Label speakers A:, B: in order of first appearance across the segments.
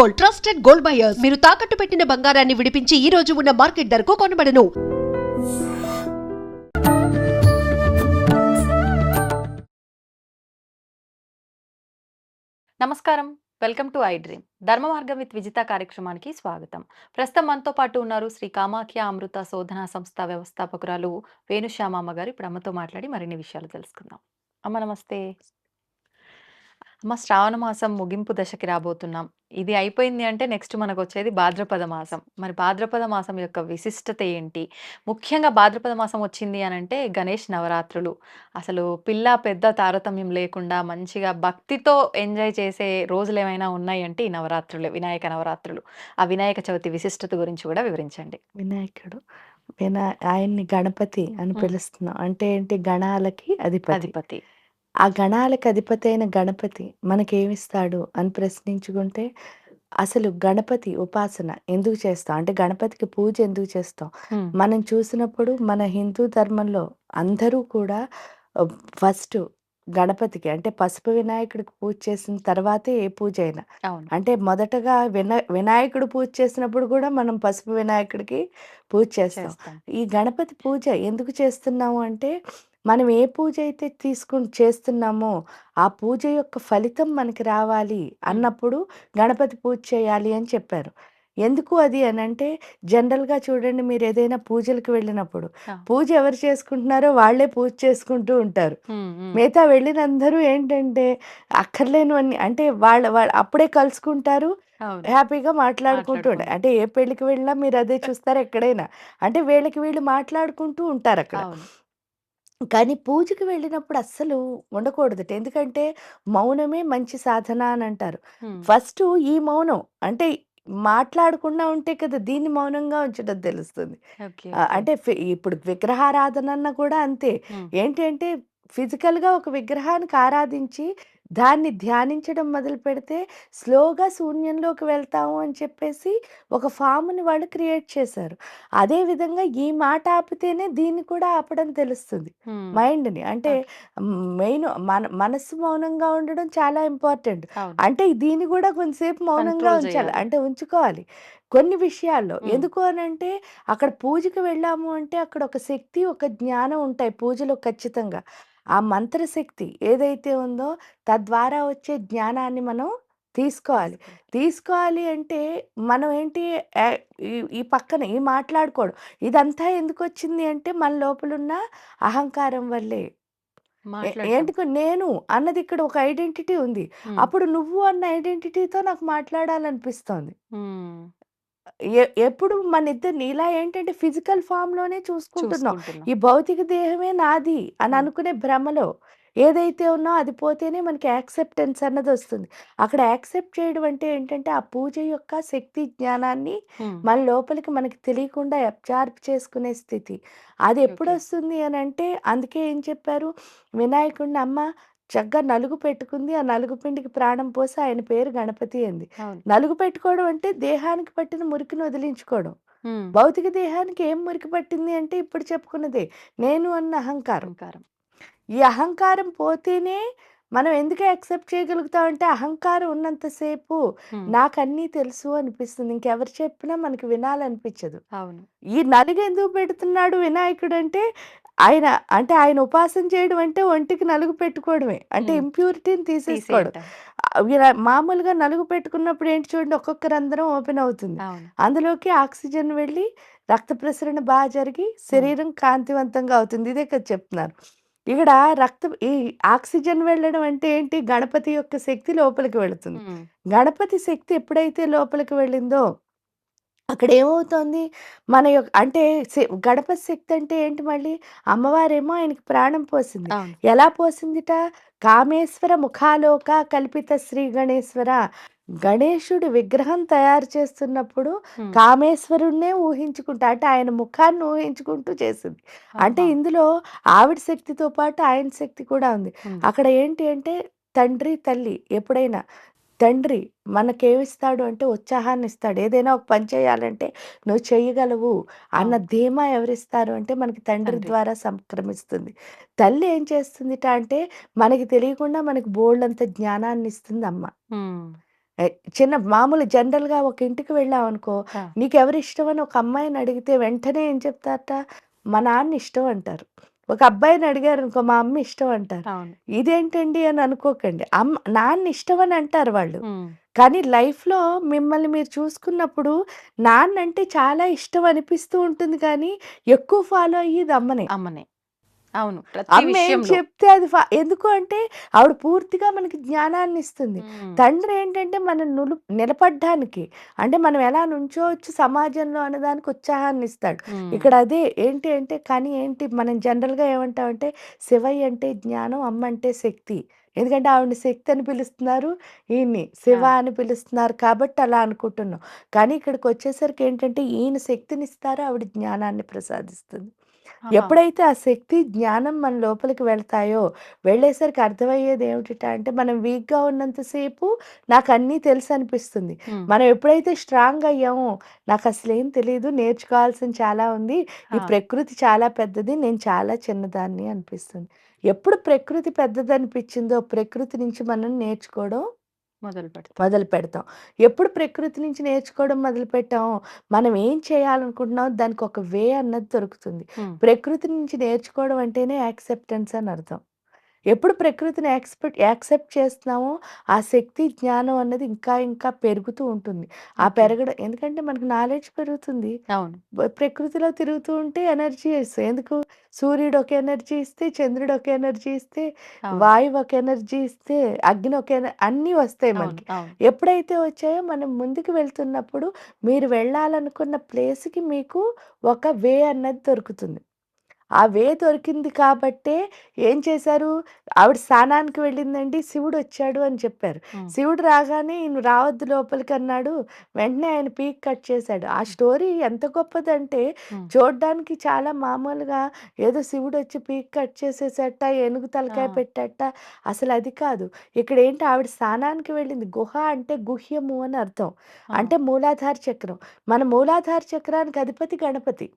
A: Gold trusted gold buyers. మీరు తాకట్టు పెట్టిన బంగారాన్ని విడిపించి ఈ రోజు ఉన్న మార్కెట్ ధరకు కొనబడను.
B: నమస్కారం. Welcome to I dream. ధర్మ మార్గం విత్ విజిత కార్యక్రమానికి స్వాగతం. ప్రస్తుతం మనతో పాటు ఉన్నారు శ్రీ కామాఖ్య అమృత శోధన సంస్థ వ్యవస్థాపకురాలు వేణుశ్యామమ్మ గారు. ఇప్పుడు అమ్మతో మాట్లాడి మరిన్ని విషయాలు తెలుసుకుందాం. అమ్మ నమస్తే. అమ్మ శ్రావణ మాసం ముగింపు దశకి రాబోతున్నాం. ఇది అయిపోయింది అంటే నెక్స్ట్ మనకు వచ్చేది భాద్రపద మాసం. మరి భాద్రపద మాసం యొక్క విశిష్టత ఏంటి? ముఖ్యంగా భాద్రపద మాసం వచ్చింది అని అంటే గణేష్ నవరాత్రులు. అసలు పిల్ల పెద్ద తారతమ్యం లేకుండా మంచిగా భక్తితో ఎంజాయ్ చేసే రోజులు ఏమైనా ఉన్నాయి అంటే ఈ నవరాత్రులే వినాయక నవరాత్రులు. ఆ వినాయక చవితి విశిష్టత గురించి కూడా వివరించండి.
C: వినాయకుడు. వినా ఆయన్ని గణపతి అని. పిలుస్తున్నాం. అంటే ఏంటి? గణాలకి అధిపతి.
B: అధిపతి.
C: ఆ గణాలకి అధిపతి అయిన గణపతి మనకేమిస్తాడు అని ప్రశ్నించుకుంటే అసలు గణపతి ఉపాసన ఎందుకు చేస్తాం? అంటే గణపతికి పూజ ఎందుకు చేస్తాం? మనం చూసినప్పుడు మన హిందూ ధర్మంలో అందరూ కూడా ఫస్ట్ గణపతికి అంటే పసుపు వినాయకుడికి పూజ చేసిన తర్వాతే ఏ పూజ అయినా. అంటే మొదటగా వినా వినాయకుడు పూజ చేసినప్పుడు కూడా మనం పసుపు వినాయకుడికి పూజ చేస్తాం. ఈ గణపతి పూజ ఎందుకు చేస్తున్నాము అంటే మనం ఏ పూజ అయితే తీసుకుని చేస్తున్నామో ఆ పూజ యొక్క ఫలితం మనకి రావాలి అన్నప్పుడు గణపతి పూజ చేయాలి అని చెప్పారు. ఎందుకు అది అని అంటే జనరల్గా చూడండి మీరు ఏదైనా పూజలకు వెళ్ళినప్పుడు. పూజ ఎవరు చేసుకుంటున్నారో వాళ్ళే పూజ చేసుకుంటూ ఉంటారు. మిగతా వెళ్ళిన అందరూ ఏంటంటే అక్కర్లేనివన్నీ అంటే వాళ్ళ వాళ్ళ అప్పుడే కలుసుకుంటారు హ్యాపీగా మాట్లాడుకుంటూ ఉంటారు. అంటే ఏ పెళ్ళికి వెళ్ళినా మీరు అదే చూస్తారు ఎక్కడైనా. అంటే వీళ్ళకి వీళ్ళు మాట్లాడుకుంటూ ఉంటారు అక్కడ. కానీ పూజకి వెళ్ళినప్పుడు అస్సలు ఉండకూడదట ఎందుకంటే మౌనమే మంచి సాధన అని అంటారు. ఫస్ట్ ఈ మౌనం అంటే మాట్లాడకుండా ఉంటే కదా దీన్ని మౌనంగా ఉంచడం తెలుస్తుంది.
B: ఓకే.
C: ఆ,
B: ఓకే
C: అంటే ఫి- ఇప్పుడు విగ్రహారాధన అన్న కూడా అంతే.
B: ఉమ్,
C: ఏంటి అంటే ఫిజికల్గా ఒక విగ్రహానికి ఆరాధించి దాన్ని ధ్యానించడం మొదలు పెడితే స్లోగా శూన్యంలోకి వెళ్తాము అని చెప్పేసి ఒక ఫామ్ని వాళ్ళు క్రియేట్ చేశారు. అదే విధంగా ఈ మాట ఆపితేనే దీన్ని కూడా ఆపడం తెలుస్తుంది. మైండ్ని అంటే. మెయిన్ మన మనస్సు మౌనంగా ఉండడం చాలా ఇంపార్టెంట్. అంటే దీన్ని కూడా కొంతసేపు మౌనంగా ఉంచాలి. అంటే ఉంచుకోవాలి. కొన్ని విషయాల్లో ఎందుకు అని అంటే అక్కడ పూజకి వెళ్ళాము అంటే అక్కడ ఒక శక్తి ఒక జ్ఞానం ఉంటాయి పూజలో ఖచ్చితంగా. ఆ మంత్రశక్తి ఏదైతే ఉందో తద్వారా వచ్చే జ్ఞానాన్ని మనం తీసుకోవాలి.
B: తీసుకోవాలి.
C: అంటే మనం ఏంటి ఈ పక్కన ఈ మాట్లాడుకోవడం. ఇదంతా ఎందుకు వచ్చింది అంటే మన లోపలున్న అహంకారం వల్లే. ఏంటికో నేను అన్నది ఇక్కడ ఒక ఐడెంటిటీ ఉంది. అప్పుడు నువ్వు అన్న ఐడెంటిటీతో నాకు మాట్లాడాలనిపిస్తోంది. ఎప్పుడు మన ఇద్దరిని ఇలా ఏంటంటే ఫిజికల్ ఫామ్లోనే చూసుకుంటున్నాం. ఈ భౌతిక దేహమే నాది అని అనుకునే భ్రమలో ఏదైతే ఉన్నా అది పోతేనే మనకి యాక్సెప్టెన్స్ అన్నది వస్తుంది. అక్కడ యాక్సెప్ట్ చేయడం అంటే ఏంటంటే ఆ పూజ యొక్క శక్తి జ్ఞానాన్ని మన లోపలికి మనకి తెలియకుండా అబ్జార్బ్ చేసుకునే స్థితి. అది ఎప్పుడు వస్తుంది అని అంటే అందుకే ఏం చెప్పారు? వినాయకుడిని అమ్మ చక్కగా నలుగు పెట్టుకుంది. ఆ నలుగు పిండికి ప్రాణం పోసి ఆయన పేరు గణపతి అంది. నలుగు పెట్టుకోవడం అంటే దేహానికి పట్టిన మురికిని వదిలించుకోవడం. భౌతిక దేహానికి ఏం మురికి పట్టింది అంటే ఇప్పుడు చెప్పుకున్నదే నేను అన్న అహంకారం. ఈ అహంకారం పోతేనే మనం ఎందుకు యాక్సెప్ట్ చేయగలుగుతాం అంటే అహంకారం ఉన్నంతసేపు నాకు అన్నీ తెలుసు అనిపిస్తుంది. ఇంకెవరు చెప్పినా మనకి వినాలనిపించదు.
B: అవును.
C: ఈ నలుగు ఎందుకు పెడుతున్నాడు వినాయకుడు అంటే ఆయన అంటే ఆయన ఉపాసన చేయడం అంటే ఒంటికి నలుగు పెట్టుకోవడమే. అంటే ఇంప్యూరిటీని తీసేసుకోవడం. మామూలుగా నలుగు పెట్టుకున్నప్పుడు ఏంటి చూడండి ఒక్కొక్క రంధ్రం ఓపెన్ అవుతుంది. అందులోకి ఆక్సిజన్ వెళ్ళి రక్త ప్రసరణ బాగా జరిగి శరీరం కాంతివంతంగా అవుతుంది. ఇదే కదా చెప్తున్నారు. ఇక్కడ రక్త ఈ ఆక్సిజన్ వెళ్ళడం అంటే ఏంటి? గణపతి యొక్క శక్తి లోపలికి వెళుతుంది. గణపతి శక్తి ఎప్పుడైతే లోపలికి వెళ్ళిందో అక్కడ ఏమవుతోంది మన యొక్క అంటే గణపతి శక్తి అంటే ఏంటి మళ్ళీ? అమ్మవారేమో ఆయనకి ప్రాణం పోసింది. ఎలా పోసిందిట? కామేశ్వర ముఖాలోక కల్పిత శ్రీ గణేశ్వర. గణేశుడి విగ్రహం తయారు చేస్తున్నప్పుడు కామేశ్వరుణ్ణే ఊహించుకుంటా అంటే ఆయన ముఖాన్ని ఊహించుకుంటూ చేసింది. అంటే ఇందులో ఆవిడ శక్తితో పాటు ఆయన శక్తి కూడా ఉంది. అక్కడ ఏంటి అంటే తండ్రి తల్లి ఎప్పుడైనా తండ్రి మనకేమిస్తాడు అంటే ఉత్సాహాన్ని ఇస్తాడు ఏదైనా ఒక పని చేయాలంటే నువ్వు చేయగలవు అన్న ధీమా ఎవరిస్తారు అంటే మనకి తండ్రి ద్వారా సంక్రమిస్తుంది తల్లి ఏం చేస్తుందిట అంటే మనకి తెలియకుండా మనకి బోల్డంత జ్ఞానాన్ని ఇస్తుంది అమ్మ చిన్న మామూలు జనరల్‌గా ఒక ఇంటికి వెళ్ళామనుకో,
B: ఆ!
C: నీకెవరు ఇష్టమని ఒక అమ్మాయిని అడిగితే వెంటనే ఏం చెప్తారట? మా నాన్న ఇష్టం అంటారు. ఒక అబ్బాయిని అడిగారనుకో, మా అమ్మ ఇష్టం అంటారు. ఇదేంటండి అని అనుకోకండి. అమ్మ నాన్న ఇష్టం అని అంటారు వాళ్ళు. కానీ లైఫ్‌లో మిమ్మల్ని మీరు చూసుకున్నప్పుడు నాన్నంటే చాలా ఇష్టం అనిపిస్తూ ఉంటుంది కానీ, ఎక్కువ ఫాలో అయ్యేది అమ్మనే.
B: అమ్మనే. అవును.
C: అమ్మ ఏం. చెప్తే అది ఎందుకు అంటే ఆవిడ పూర్తిగా మనకి జ్ఞానాన్నిస్తుంది.
B: హ్మ్.
C: తండ్రి ఏంటంటే మనం నులు నిలబడ్డానికి అంటే మనం ఎలా నుంచోవచ్చు సమాజంలో అన్నదానికి ఉత్సాహాన్నిస్తాడు.
B: హ్మ్.
C: ఇక్కడ అదే ఏంటి అంటే కానీ ఏంటి మనం జనరల్‌గా ఏమంటామంటే శివయ్య అంటే జ్ఞానం, అమ్మ అంటే శక్తి. ఎందుకంటే ఆవిడని శక్తి అని పిలుస్తున్నారు. ఈయన్ని శివ! అని పిలుస్తున్నారు కాబట్టి అలా అనుకుంటున్నాం. కానీ ఇక్కడికొచ్చేసరికి ఏంటంటే ఈయన శక్తినిస్తారు. ఆవిడ జ్ఞానాన్ని ప్రసాదిస్తుంది. ఎప్పుడైతే ఆ శక్తి, జ్ఞానం మన లోపలికి వెళ్తాయో, వెళ్ళేసరికి అర్థమయ్యేది ఏమిటిట అంటే మనం వీక్‌గా ఉన్నంత సేపు నాకన్నీ తెలుసనిపిస్తుంది.
B: హ్మ్.
C: మనం ఎప్పుడైతే స్ట్రాంగ్ అయ్యామో, నాకసలేం తెలీదు, నేర్చుకోవాల్సింది చాలా ఉంది. ఈ! ప్రకృతి చాలా పెద్దది. నేను చాలా చిన్నదాన్ని అనిపిస్తుంది. ఎప్పుడు ప్రకృతి పెద్దదనిపించిందో, ప్రకృతి నుంచి మనం నేర్చుకోవడం
B: మొదలు పెడతాం.
C: మొదలు పెడతాం. ఎప్పుడు ప్రకృతి నుంచి నేర్చుకోవడం మొదలుపెట్టామో, మనం ఏం చేయాలనుకుంటున్నామో దానికి ఒక వే అన్నది దొరుకుతుంది. ప్రకృతి నుంచి నేర్చుకోవడం అంటేనే యాక్సెప్టెన్స్ అని అర్థం. ఎప్పుడు ప్రకృతిని యాక్స్‌పెక్ట్ యాక్సెప్ట్ చేస్తున్నామో, ఆ శక్తి, జ్ఞానం అన్నది ఇంకా ఇంకా పెరుగుతూ ఉంటుంది. ఆ. పెరగడం ఎందుకంటే మనకు నాలెడ్జ్ పెరుగుతుంది.
B: అవును.
C: ప్రకృతిలో తిరుగుతూ ఉంటే ఎనర్జీ ఇస్తాయి. ఎందుకు? సూర్యుడు ఒక ఎనర్జీ ఇస్తే, చంద్రుడు ఒక ఎనర్జీ ఇస్తే,
B: అవును.
C: వాయువు ఒక ఎనర్జీ ఇస్తే, అగ్ని ఒక ఎన అన్నీ వస్తాయి
B: అవును.
C: మనకి.
B: అవును.
C: ఎప్పుడైతే వచ్చాయో మనం ముందుకు వెళ్తున్నప్పుడు మీరు వెళ్ళాలనుకున్న ప్లేస్‌కి మీకు ఒక వే అన్నది దొరుకుతుంది. ఆ వే దొరికింది కాబట్టే ఏం చేశారు? ఆవిడ స్నానానికి వెళ్ళిందండి. శివుడొచ్చాడు అని చెప్పారు. శివుడు రాగానే "నువ్వు రావద్దు లోపలికన్నాడు." వెంటనే ఆయన పీక్ కట్ చేశాడు. ఆ స్టోరీ ఎంత గొప్పదంటే. చూడ్డానికి చాలా మామూలుగా ఏదో శివుడొచ్చి పీక్ కట్ చేసేసట, ఏనుగు తలకాయ! పెట్టేట అసలది కాదు. ఇక్కడేంటి ఆవిడ స్నానానికి వెళ్ళింది. గుహ అంటే గుహ్యము అని అర్థం. అంటే మూలాధార చక్రం. మన మూలాధార చక్రానికి అధిపతి గణపతి.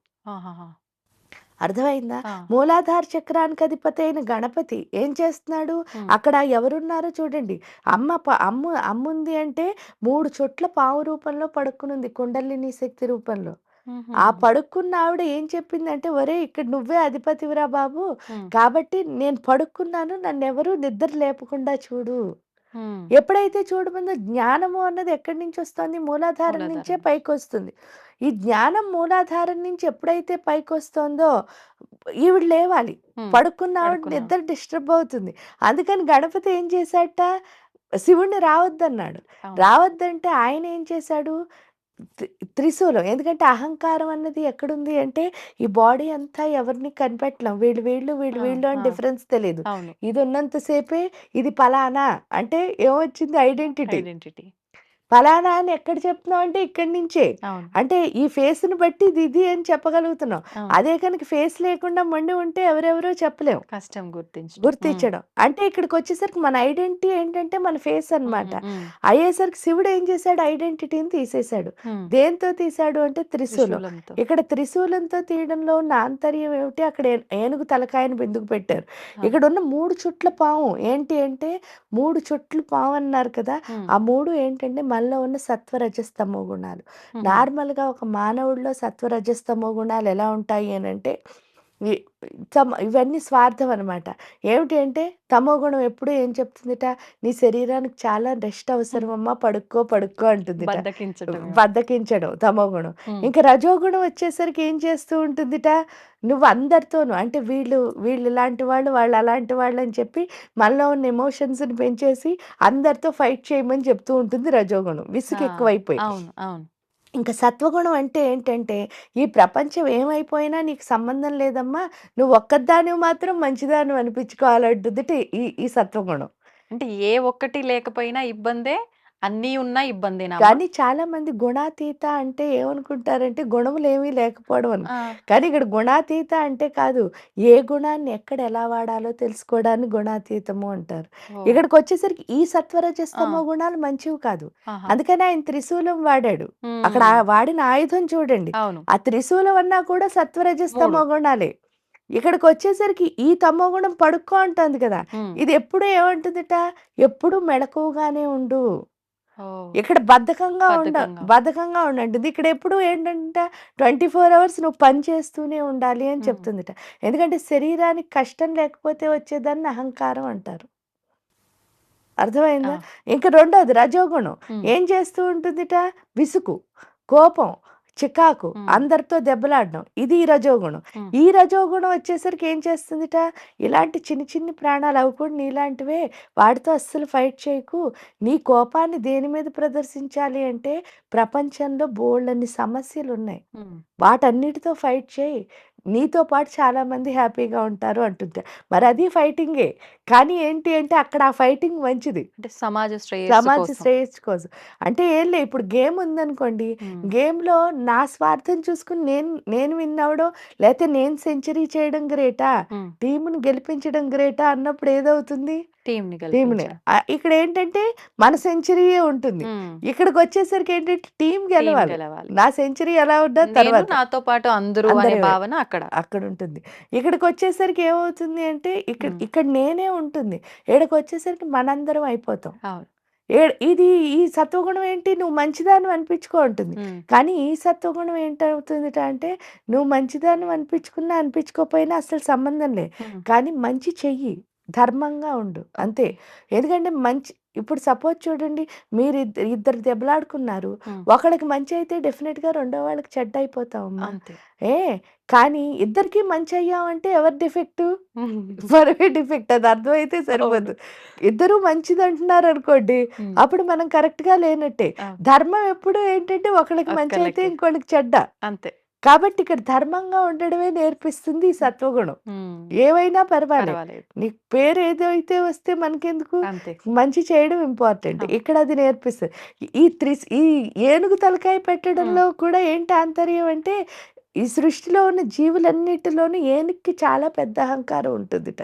C: అర్థమైందా? మూలాధార చక్రానికి అధిపతి అయిన గణపతి ఏం చేస్తున్నాడు? అక్కడ ఎవరున్నారో చూడండి. అమ్మ అమ్ము అమ్ముంది అంటే 3 చోట్ల పాము రూపంలో పడుకునుంది కుండలిని శక్తి రూపంలో. ఆ. పడుకున్న ఆవిడ ఏం చెప్పిందంటే, "ఒరేయ్! ఇక్కడ నువ్వే అధిపతివిరా బాబు. కాబట్టి నేను పడుకున్నాను. నన్నెవరు నిద్ర లేపకుండా చూడు." ఎప్పుడైతే చూడమందో జ్ఞానము అన్నది ఎక్కడి నుంచొస్తోంది? మూలాధారం
B: మూలాధారం
C: నుంచే
B: నుంచి.
C: పైకొస్తుంది. ఈ జ్ఞానం మూలాధారం నుంచి ఎప్పుడైతే పైకొస్తోందో ఈవిడ లేవాలి. పడుకున్న ఆవిడ. నిద్ర డిస్టర్బ్ అవుతుంది. అందుకని గణపతి ఏం చేశాడట? శివుడిని రావద్దన్నాడు. రావద్దంటే ఆయన ఏం చేశాడు? త్రి త్రిశూలం. ఎందుకంటే అహంకారం అన్నది ఎక్కడుంది అంటే ఈ బాడీ అంతా ఎవరిని కనిపెట్టలేం. వీళ్ళు వీళ్ళు, వీళ్ళు! వీళ్ళు అని! డిఫరెన్స్.
B: అవును.
C: ఇది ఉన్నంత సేపే ఇది పలానా అంటే ఏమొచ్చింది ఐడెంటిటీ.
B: ఐడెంటిటీ.
C: పలానా అని ఎక్కడ చెప్తున్నాం అంటే ఇక్కడి నుంచే. అంటే ఈ ఫేస్‌ని బట్టి ఇది ఇది అని చెప్పగలుగుతున్నాం. అదే కనుక ఫేస్ లేకుండా మొండి ఉంటే ఎవరెవరో చెప్పలేం.
B: కష్టం గుర్తించడం.
C: గుర్తించడం. అంటే ఇక్కడికొచ్చేసరికి మన ఐడెంటిటీ ఏంటంటే మన ఫేస్.
B: హ్మ్.
C: అయ్యేసరికి శివుడు ఏం చేశాడు? ఐడెంటిటీని తీసేశాడు. దేనితో తీశాడు అంటే త్రిశూలం. ఇక్కడ త్రిశూలంతో తీయడంలో ఉన్న ఆంతర్యం ఏమిటి? అక్కడ ఏనుగు తలకాయని బిందుకు పెట్టారు.
B: ఆ!
C: ఇక్కడున్న 3 చుట్ల పాము ఏంటి అంటే 3 చుట్లు పాము అన్నారు కదా! ఆ 3 ఏంటంటే మనలో ఉన్న సత్వ రజస్తమో గుణాలు. నార్మల్‌గా ఒక మానవుడిలో సత్వ రజస్తమో గుణాలు ఎలా ఉంటాయి అనంటే ఇ తమ ఇవన్నీ స్వార్థం అనమాట. ఏమిటి అంటే తమో గుణం ఎప్పుడు ఏం చెప్తుందిట? నీ శరీరానికి చాలా రెస్ట్
B: హ్మ్.
C: అవసరమమ్మా పడుకో, పడుకో అంటుందిట.
B: బద్ధకించటం.
C: బద్ధకించడం తమో గుణం. ఇంక రజోగుణం వచ్చేసరికి ఏం చేస్తూ ఉంటుందిట? నువ్వు అందరితోను అంటే వీళ్ళు వీళ్ళు ఇలాంటి వాళ్ళు, వాళ్ళు అలాంటి వాళ్ళు అని చెప్పి మనలో ఉన్న ఎమోషన్స్‌ని పెంచేసి అందరితో ఫైట్ చేయమని చెప్తూ ఉంటుంది రజోగుణం. విసుగు ఎక్కువైపోయి.
B: అవును. అవును.
C: ఇంక సత్వగుణం అంటే ఏంటంటే, ఈ ప్రపంచం ఏమైపోయినా నీకు సంబంధం లేదమ్మా. నువ్వు ఒక్కదాని మాత్రం మంచిదానివి అనిపించుకోవాలంటుంది ఈ ఈ సత్వగుణం.
B: అంటే ఏ ఒక్కటి లేకపోయినా ఇబ్బందే. అన్నీ ఉన్నా ఇబ్బందేనా అమ్మ?
C: కానీ చాలామంది గుణాతీత అంటే ఏమనుకుంటారంటే గుణములేమీ లేకపోవడం అని. కానీ ఇక్కడ గుణాతీత అంటే కాదు. ఏ గుణాన్ని ఎక్కడ ఎలా వాడాలో తెలుసుకోవడాన్ని గుణాతీతము అంటారు.
B: ఓహ్!
C: ఇక్కడికొచ్చేసరికి ఈ! సత్వరజస్తమో గుణాలు మంచివి కాదు. అందుకని ఆయన త్రిశూలం వాడాడు. అక్కడ. వాడిన ఆయుధం చూడండి. ఆ త్రిశూలం అన్నా కూడా
B: 3.
C: సత్వరజస్తమో గుణాలే. ఇక్కడికొచ్చేసరికి ఈ తమో గుణం పడుకో అంటోంది కదా! ఇది ఎప్పుడు ఏమంటుందిట? ఎప్పుడు మెళకువగానే ఉండు. ఇక్కడ బద్ధకంగా ఉండ
B: బద్ధకంగా.
C: ఉండండిది. ఇక్కడ ఎప్పుడు ఏంటంటే 24 అవర్స్ నువ్వు పని చేస్తూనే ఉండాలి అని. చెప్తుందిట. ఎందుకంటే శరీరానికి కష్టం లేకపోతే వచ్చేదాన్ని అహంకారం అంటారు. అర్థమైందా? ఇంక రెండోది రజోగుణం. ఏం చేస్తూ ఉంటుందిట? విసుగు, కోపం, చికాకు. అందరితో దెబ్బలాడడం. ఇది ఈ రజోగుణం. ఈ రజోగుణం వచ్చేసరికి ఏం చేస్తుందిట? ఇలాంటి చిన్ని చిన్ని ప్రాణాలు అవి కూడా నీలాంటివే. వాటితో అస్సలు ఫైట్ చేయకు. నీ కోపాన్ని దేని మీద ప్రదర్శించాలి అంటే ప్రపంచంలో బోలెడన్ని సమస్యలున్నాయి.
B: హ్మ్.
C: వాటన్నిటితో ఫైట్ చేయి. నీతో పాటు చాలామంది హ్యాపీగా ఉంటారు అంటుంది. మరి అది ఫైటింగే. కానీ ఏంటి అంటే అక్కడ ఆ ఫైటింగ్ మంచిది.
B: అంటే సమాజ
C: సమాజ. శ్రేయస్సు కోసం. అంటే ఏం లే ఇప్పుడు గేమ్ ఉందనుకోండి. గేమ్‌లో నా స్వార్థం చూసుకొని నేను నేను విన్ అవ్వడం లేతే నేను సెంచరీ చేయడం గ్రేటా? టీమ్‌ని గెలిపించడం గ్రేటా అన్నప్పుడు ఏదవుతుంది?
B: గెలిపించడం.
C: ఆహ్, ఇక్కడేంటంటే మన సెంచరీయే ఉంటుంది.
B: హ్మ్.
C: ఇక్కడికొచ్చేసరికి ఏంటంటే టీమ్
B: టీమ్
C: గెలవాలి. నా సెంచరీ ఎలా
B: నేను
C: తర్వాత.
B: నాతో పాటు అందరూ అనే భావన అక్కడ.
C: అక్కడుంటుంది. ఇక్కడికొచ్చేసరికి ఏమవుతుంది అంటే ఇక్కడ. ఇక్కడ నేనే ఉంటుంది. ఈడకొచ్చేసరికి మనందరం అయిపోతాం. ఇది ఈ సత్వగుణం ఏంటి? నువ్వు మంచిదానివి అనిపించుకో.
B: హ్మ్.
C: కానీ ఈ సత్వగుణం ఏంటవుతుందిట అంటే నువ్వు మంచిదానివి అనిపించుకున్నా, అనిపించుకోకపోయినా అసలు సంబంధం లే. కానీ మంచి చెయ్యి. ధర్మంగా ఉండు. అంతే. ఎందుకంటే మంచి ఇప్పుడు సపోజ్ చూడండి మీరు ఇద్ ఇద్దరు దెబ్బలాడుకున్నారు. ఒకళ్ళకి మంచి అయితే డెఫినిట్‌గా రెండో వాళ్ళకి చెడ్డ.
B: అంతే.
C: ఏ కానీ ఇద్దరికీ మంచి అయ్యామంటే ఎవరి డిఫెక్టు? మనమే డిఫెక్ట్ అది అర్థమైతే. సరిపోదు. ఇద్దరూ మంచిదంటున్నారనుకోండి.
B: హ్మ్.
C: అప్పుడు మనం కరెక్ట్‌గా లేనట్టే.
B: అవును.
C: ధర్మం ఎప్పుడు ఏంటంటే ఒకళ్ళకి మంచి అయితే. ఇంకోళ్ళకి చెడ్డ.
B: అంతే.
C: కాబట్టి ఇక్కడ ధర్మంగా ఉండడమే నేర్పిస్తుంది ఈ సత్వగుణం. ఏవైనా పర్వాలేదు. నీ పేరు ఏదైతే వస్తే మనకెందుకు? మంచి చేయడం ఇంపార్టెంట్. ఇక్కడ అది నేర్పిస్తది. ఈ త్రిస్ ఈ ఏనుగు తలకాయ. పెట్టడంలో కూడా ఏంటి ఆంతర్యం అంటే ఈ సృష్టిలో ఉన్న జీవులన్నిటిలోనూ ఏనుగుకి చాలా పెద్ద అహంకారం ఉంటుందిట.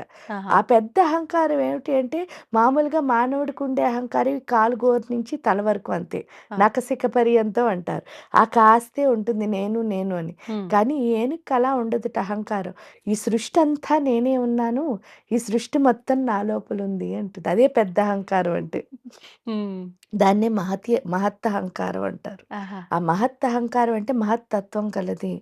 C: ఆ పెద్ద అహంకారం ఏమిటి అంటే మామూలుగా మానవుడికి ఉండే అహంకారం కాలు గోరు నుంచి తల వరకు అంతే. నఖశిఖ పర్యంతం అంటారు. ఆ కాస్తే ఉంటుంది నేను నేను అని. కానీ ఈ ఏనుగుకి అలా ఉండదుట అహంకారం. ఈ సృష్టి అంతా నేనే ఉన్నాను. ఈ సృష్టి మొత్తం నా లోపల ఉంది అంటుంది. అదే పెద్ద అహంకారం అంటే. దాన్నే మహతి మహత్ అహంకారం అంటారు.
B: ఆహా!
C: ఆ మహత్ అహంకారం అంటే మహత్తత్వం కలది.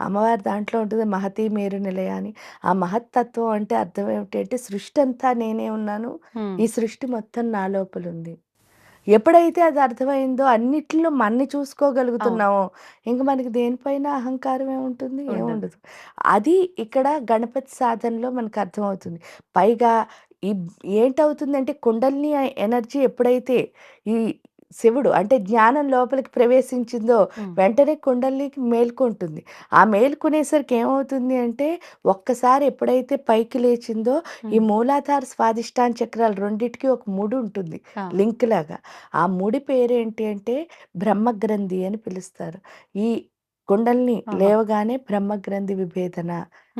C: అమ్మవారి దాంట్లో ఉంటుంది మహతి మేరు నిలయ అని. ఆ మహత్తత్వం అంటే అర్థం ఏమిటి అంటే సృష్టి అంతా నేనే ఉన్నాను. ఈ సృష్టి మొత్తం నా లోపల ఉంది. ఎప్పుడైతే అది అర్థమైందో అన్నిట్లో మనని
B: అవును.
C: చూసుకోగలుగుతున్నామో ఇంక మనకి దేనిపైన అహంకారం ఏముంటుంది?
B: ఉండదు.
C: ఏముండదు. అది ఇక్కడ గణపతి సాధనలో మనకు అర్థమవుతుంది. పైగా ఈ ఏంటవుతుందంటే కుండలిని ఎనర్జీ ఎప్పుడైతే ఈ శివుడు అంటే జ్ఞానం లోపలికి ప్రవేశించిందో. వెంటనే కుండలినికి మేల్కొంటుంది. ఆ మేల్కొనేసరికి ఏమవుతుంది అంటే ఒక్కసారి ఎప్పుడైతే పైకి లేచిందో ఈ. మూలాధార, స్వాదిష్టాన చక్రాలు రెండిటికి ఒక ముడి ఉంటుంది. లింక్ లాగా. ఆ ముడి పేరేంటి అంటే బ్రహ్మగ్రంథి అని పిలుస్తారు. ఈ కుండలిని! లేవగానే బ్రహ్మగ్రంథి విభేదన.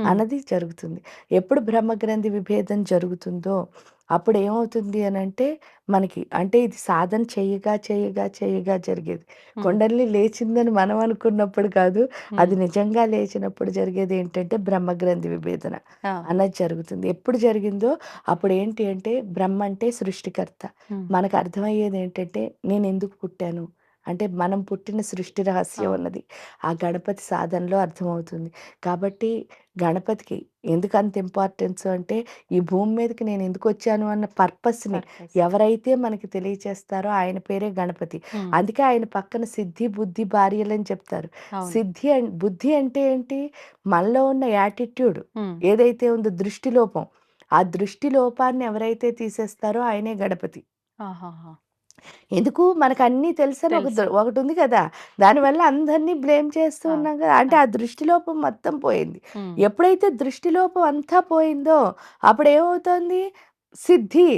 C: అన్నది జరుగుతుంది. ఎప్పుడు బ్రహ్మగ్రంథి విభేదన జరుగుతుందో అప్పుడు ఏమవుతుంది అనంటే మనకి అంటే ఇది సాధన చెయ్యగా, చెయ్యగా, చెయ్యగా జరిగేది. కుండలిని లేచిందని మనం అనుకున్నప్పుడు కాదు. అది. నిజంగా లేచినప్పుడు జరిగేది ఏంటంటే బ్రహ్మగ్రంథి విభేదన! అన్నది జరుగుతుంది. ఎప్పుడు జరిగిందో అప్పుడు ఏంటి అంటే బ్రహ్మ అంటే సృష్టికర్త. మనకు అర్థమయ్యేది ఏంటంటే నేనెందుకు పుట్టాను? అంటే మనం పుట్టిన సృష్టి రహస్యం
B: అవును.
C: అన్నది ఆ గణపతి సాధనలో అర్థమవుతుంది. కాబట్టి గణపతికి ఎందుకంత ఇంపార్టెన్స్ అంటే ఈ భూమి మీదకి నేను ఎందుకొచ్చాను అన్న పర్పస్‌ని
B: పర్పస్.
C: ఎవరైతే మనకి తెలియచేస్తారో ఆయన పేరే గణపతి.
B: హ్మ్.
C: అందుకే ఆయన పక్కన సిద్ధి, బుద్ధి భార్యలని చెప్తారు.
B: అవును.
C: సిద్ధి అన్ బుద్ధి అంటే ఏంటి? మనలో ఉన్న యాటిట్యూడ్
B: హ్మ్.
C: ఏదైతే ఉందో దృష్టి లోపం. ఆ దృష్టి లోపాన్ని ఎవరైతే తీసేస్తారో ఆయనే గణపతి.
B: ఆహాహా!
C: ఎందుకు మనకన్నీ తెలుసని ఒక
B: తెలుసు.
C: ద ఒకటుంది కదా! దానివల్ల అందరిని బ్లేమ్ చేస్తూ! ఉన్నాం కదా! అంటే
B: ఆ!
C: ఆ దృష్టి లోపం మొత్తం పోయింది. ఎప్పుడైతే దృష్టి లోపం అంతా పోయిందో అప్పుడేమవుతోంది? సిద్ధి.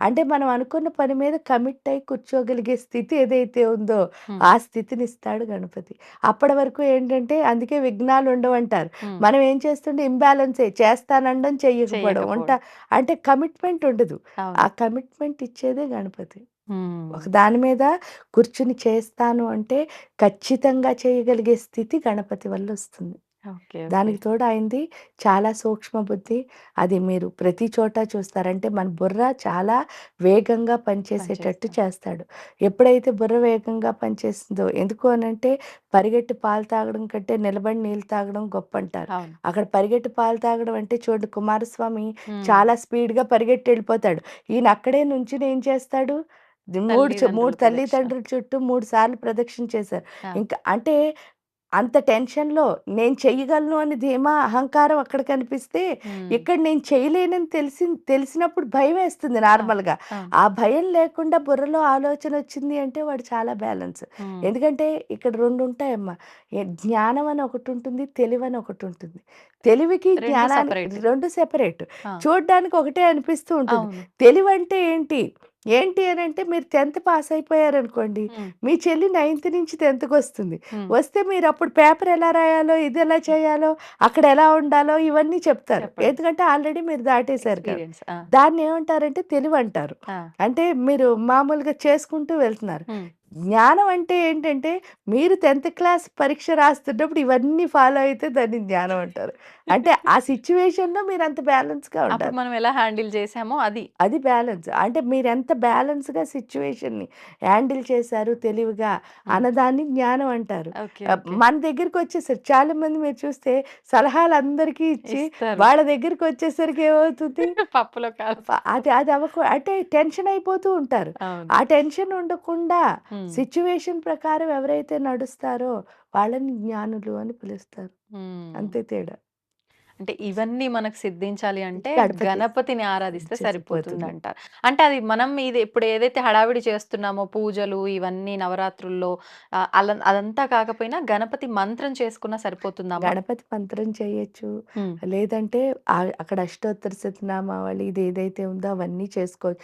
C: అంటే మనం అనుకున్న పని మీద కమిట్ అయ్యి కూర్చోగలిగే స్థితి ఏదైతే ఉందో. ఆ స్థితినిస్తాడు గణపతి. అప్పటి వరకు ఏంటంటే అందుకే విఘ్నాలు ఉండవంటారు. మనం ఏం చేస్తుంటే ఇంబాలెన్సే చేస్తాననడం చెయ్యకపోవడం.
B: చెయ్యకపోవడం.
C: అంటే కమిట్మెంట్ ఉండదు. ఆ
B: అవును.
C: కమిట్మెంట్ ఇచ్చేదే గణపతి. ఒక. దాని మీద కూర్చుని చేస్తాను అంటే ఖచ్చితంగా చేయగలిగే స్థితి గణపతి వల్లొస్తుంది.
B: ఓకే.
C: దానికి. తోడు ఆయనది చాలా సూక్ష్మ బుద్ధి. అది మీరు ప్రతి చోట చూస్తారు. అంటే మన బుర్ర చాలా వేగంగా పనిచేసేటట్టు. చేస్తాడు. ఎప్పుడైతే బుర్ర వేగంగా పనిచేస్తుందో ఎందుకు అనంటే పరిగెట్టి పాలు తాగడం కంటే నిలబడి నీళ్ళు తాగడం గొప్పంటారు.
B: అవును.
C: అక్కడ పరిగెట్టి పాలు తాగడం అంటే చూడండి కుమారస్వామి. చాలా స్పీడ్‌గా పరిగెట్టి ఎళ్ళిపోతాడు. ఈయన అక్కడే నుంచుని ఏం చేస్తాడు? ది 3 చు 3
B: తల్లిదండ్రుల
C: చుట్టూ 3 సార్లు ప్రదక్షిణ చేశారు. ఇంకా అంటే అంత టెన్షన్‌లో నేను చెయ్యగలను అని ధీమా, అహంకారం అక్కడ కనిపిస్తే. ఇక్కడ నేను చేయలేనని తెలిసి తెలిసినప్పుడు భయమేస్తుంది
B: ఆ!
C: నార్మల్‌గా.
B: ఆ!
C: భయం లేకుండా బుర్రలో ఆలోచన వచ్చింది అంటే వాడు చాలా బ్యాలెన్స్. ఎందుకంటే ఇక్కడ 2 ఉంటాయమ్మా. జ్ఞానం అని ఒకటుంటుంది. తెలివని ఒకటుంటుంది. తెలివికి,
B: 2
C: జ్ఞానానికి
B: సెపరేట్.
C: 2 సెపరేట్.
B: ఆ!
C: చూడ్డానికి ఒకటే అనిపిస్తూ ఉంటుంది.
B: అవును.
C: తెలివంటే ఏంటి? ఏంటి అనంటే మీరు 10థ్ పాస్ అయిపోయారనుకోండి. మీ చెల్లి 9థ్ నుంచి 10థ్‌కొస్తుంది.
B: హ్మ్.
C: వస్తే మీరప్పుడు పేపర్ ఎలా రాయాలో, ఇదెలా చేయాలో, అక్కడ ఎలా ఉండాలో ఇవన్నీ చెప్తారు. ఎందుకంటే ఆల్రెడీ మీరు!
B: ఎక్స్‌పీరియన్స్. ఆ!
C: దాన్నేమంటారంటే తెలివంటారు.
B: ఆ!
C: అంటే మీరు మామూలుగా చేసుకుంటూ వెళ్తున్నారు. జ్ఞానం అంటే ఏంటంటే మీరు 10థ్ క్లాస్ పరీక్ష రాస్తున్నప్పుడు ఇవన్నీ ఫాలో అయితే దాన్ని జ్ఞానం అంటారు. అంటే ఆ సిట్యుయేషన్‌లో మీరంత బ్యాలెన్స్‌గా
B: అప్పుడు
C: ఉండాలి.
B: మనం ఎలా హ్యాండిల్ చేసామో అది.
C: అది బ్యాలెన్స్. అంటే మీరెంత బ్యాలెన్స్‌గా సిట్యుయేషన్‌ని హ్యాండిల్ చేశారు తెలివిగా. అన్నదాన్ని జ్ఞానం అంటారు.
B: ఓకే.
C: ఆహ్,
B: ఓకే.
C: మన దగ్గరికొచ్చేసరికి చాలామంది మీరు చూస్తే సలహాలు అందరికీ ఇచ్చి. వాళ్ళ దగ్గరికొచ్చేసరికి ఏమవుతుంది?
B: పప్పులో
C: అది అది అవ్వకు అంటే టెన్షన్ అయిపోతూ ఉంటారు. ఆ టెన్షన్ ఉండకుండా
B: హ్మ్.
C: సిట్యుయేషన్ ప్రకారం ఎవరైతే నడుస్తారో వాళ్ళని జ్ఞానులు అని పిలుస్తారు. అంతే తేడా.
B: అంటే ఇవన్నీ మనకు సిద్ధించాలి అంటే
C: గణపతి
B: గణపతిని ఆరాధిస్తే
C: చేసిపోతుంది.
B: సరిపోతుందంటారు. అంటే అది మనం ఇది ఇప్పుడు ఏదైతే హడావిడి చేస్తున్నామో పూజలు ఇవన్నీ నవరాత్రుల్లో అదంతా కాకపోయినా గణపతి మంత్రం చేసుకున్నా సరిపోతుందమ్మా?
C: గణపతి మంత్రం చేయొచ్చు. లేదంటే అక్కడ అష్టోత్తర శతనామావళి ఇది ఏదైతే ఉందో అవన్నీ చేసుకోవచ్చు.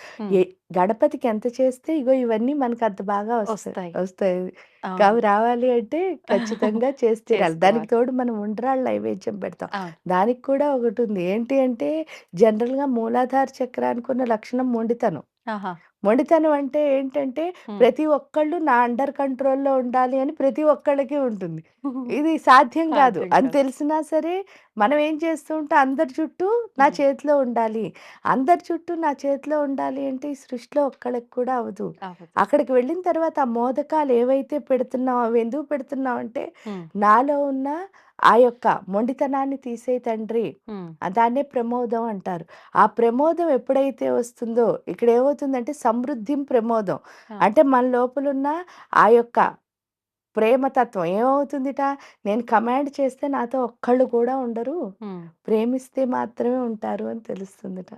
C: గణపతికి ఎంత చేస్తే ఇగో ఇవన్నీ మనకు అంత బాగా వస్తాయి.
B: వస్తాయి.
C: అవి రావాలి అంటే ఖచ్చితంగా చేసి తీరాలి. దానికి. తోడు మనం ఉండ్రాళ్ళు నైవేద్యం పెడతాం. దానికి కూడా ఒకటుంది. ఏంటి అంటే జనరల్‌గా మూలాధార చక్రానికి ఉన్న లక్షణం మొండితనం. మొండితనం అంటే ఏంటంటే. ప్రతి ఒక్కళ్ళు నా అండర్ కంట్రోల్‌లో ఉండాలి అని ప్రతి ఒక్కళ్ళకి ఉంటుంది. ఇది సాధ్యం కాదు. అని. తెలిసినా సరే మనం ఏం చేస్తూ ఉంటాం అందరి చుట్టూ నా. చేతిలో ఉండాలి. అందరి చుట్టూ నా చేతిలో ఉండాలి అంటే ఈ సృష్టిలో ఒక్కళ్ళకి కూడా. అవ్వదు. అక్కడికి వెళ్ళిన తర్వాత ఆ మోదకాలు ఏవైతే పెడుతున్నామో అవి ఎందుకు పెడుతున్నాం అంటే. నాలో ఉన్న ఆ యొక్క మొండితనాన్ని తీసేయి తండ్రి. దాన్నే ప్రమోదం అంటారు. ఆ ప్రమోదం ఎప్పుడైతే వస్తుందో ఇక్కడ ఏమవుతుందంటే సమృద్ధిం ప్రమోదం. అంటే మన లోపలున్న ఆ యొక్క ప్రేమతత్వం ఏమవుతుందిట? నేను కమాండ్ చేస్తే నాతో ఒక్కళ్ళు కూడా ఉండరు. ప్రేమిస్తే మాత్రమే ఉంటారు అని తెలుస్తుందిట.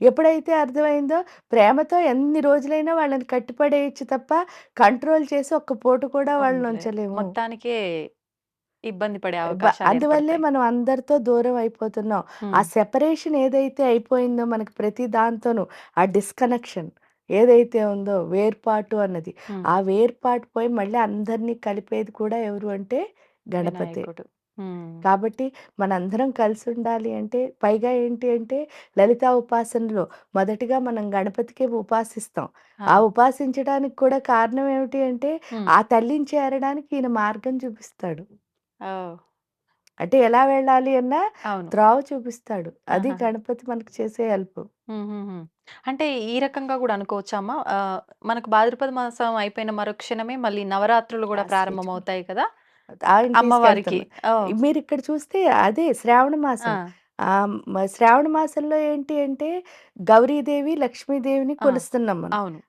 C: ఎప్పుడైతే అర్థమైందో ప్రేమతో ఎన్ని రోజులైనా వాళ్ళని కట్టిపడేయొచ్చు తప్ప కంట్రోల్ చేసి ఒక్క పూట కూడా వాళ్ళని. ఉంచలేము.
B: మొత్తానికే ఇబ్బంది పడే
C: బ
B: అవకాశాలు
C: అందువల్లే. మనం అందరితో దూరం అయిపోతున్నాం. ఆ. సెపరేషన్ ఏదైతే అయిపోయిందో మనకి ప్రతి దాంతోనూ ఆ డిస్కనెక్షన్ ఏదైతే ఉందో వేర్పాటు అన్నది. ఆ వేర్పాటు పోయి మళ్ళీ అందరినీ కలిపేది కూడా ఎవరు అంటే గణపతే. కాబట్టి మనందరం కలిసుండాలి అంటే పైగా ఏంటి అంటే లలితా ఉపాసనలో మొదటిగా మనం గణపతికే ఉపాసిస్తాం. ఆ! ఉపాసించడానికి కూడా కారణం ఏమిటి అంటే. ఆ తల్లిని చేరడానికి ఈయన మార్గం చూపిస్తాడు. అంటే ఎలా వెళ్ళాలి అన్న
B: అవును.
C: త్రోవ చూపిస్తాడు. అది! గణపతి మనకు చేసే హెల్ప్.
B: అంటే ఈ రకంగా గూడా అనుకోవచ్చా అమ్మా? ఆహ్, మనకు భాద్రపద మాసం అయిపోయిన మరుక్షణమే మళ్ళీ నవరాత్రులు గూడా
C: లాస్ట్ స్టేజ్.
B: ప్రారంభమవుతాయి కదా!
C: ఆయన
B: అమ్మవారికి.
C: తీసుకెళ్తున్నా.
B: ఓహ్!
C: మీరిక్కడ చూస్తే అదే శ్రావణ
B: ఆ!
C: మాసం. మ శ్రావణ మాసంలో ఏంటి అంటే గౌరీదేవి, లక్ష్మీదేవిని
B: ఆ!
C: కొలుస్తున్నాం మనం.
B: అవును.